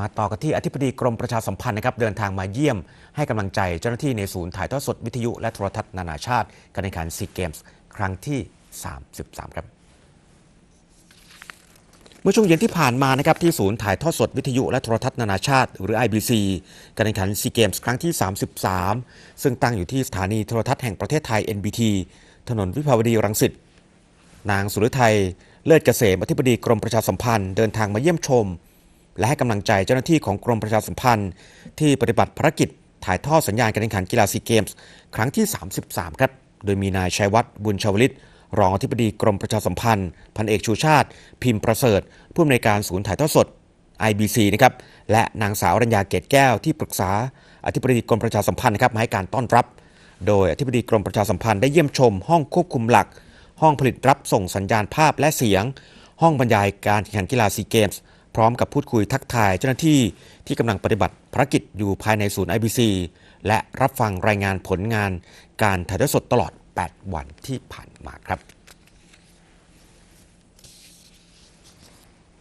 มาต่อกันที่อธิบดีกรมประชาสัมพันธ์นะครับเดินทางมาเยี่ยมให้กำลังใจเจ้าหน้าที่ในศูนย์ถ่ายทอดสดวิทยุและโทรทัศน์นานาชาติการแข่งขันซีเกมส์ครั้งที่ 33 ครับเมื่อช่วงเย็นที่ผ่านมานะครับที่ศูนย์ถ่ายทอดสดวิทยุและโทรทัศน์นานาชาติ หรือ IBC การแข่งขันซีเกมส์ครั้งที่ 33 ซึ่งตั้งอยู่ที่สถานีโทรทัศน์แห่งประเทศไทย NBT ถนนวิภาวดีรังสิตนางสุรไทย เลิศเกษมอธิบดีกรมประชาสัมพันธ์เดินทางมาเยี่ยมชม และให้กำลังใจเจ้าหน้าที่ของกรมประชาสัมพันธ์ ที่ปฏิบัติภารกิจถ่ายทอดสัญญาณการแข่งขันกีฬาซีเกมส์ครั้งที่ 33 ครับ โดยมีนายชัยวัฒน์บุญชาวลิต รองอธิบดีกรมประชาสัมพันธ์ พันเอกชูชาติ พิมพ์ประเสริฐ ผู้อำนวยการศูนย์ถ่ายทอดสด IBC นะครับ และนางสาวรัญญาเกตแก้วที่ปรึกษา อธิบดีกรมประชาสัมพันธ์นะครับมาให้การต้อนรับ โดยอธิบดีกรมประชาสัมพันธ์ได้เยี่ยมชม ห้องควบคุมหลัก ห้องผลิตรับส่งสัญญาณภาพและเสียง ห้องบรรยายการแข่งขันกีฬาซีเกมส์ พร้อมกับพูดคุยทักทายเจ้าหน้าที่ที่กำลังปฏิบัติภารกิจอยู่ภายในศูนย์ IBC และรับฟังรายงานผลงานการถ่ายทอดสดตลอด 8 วันที่ผ่านมาครับ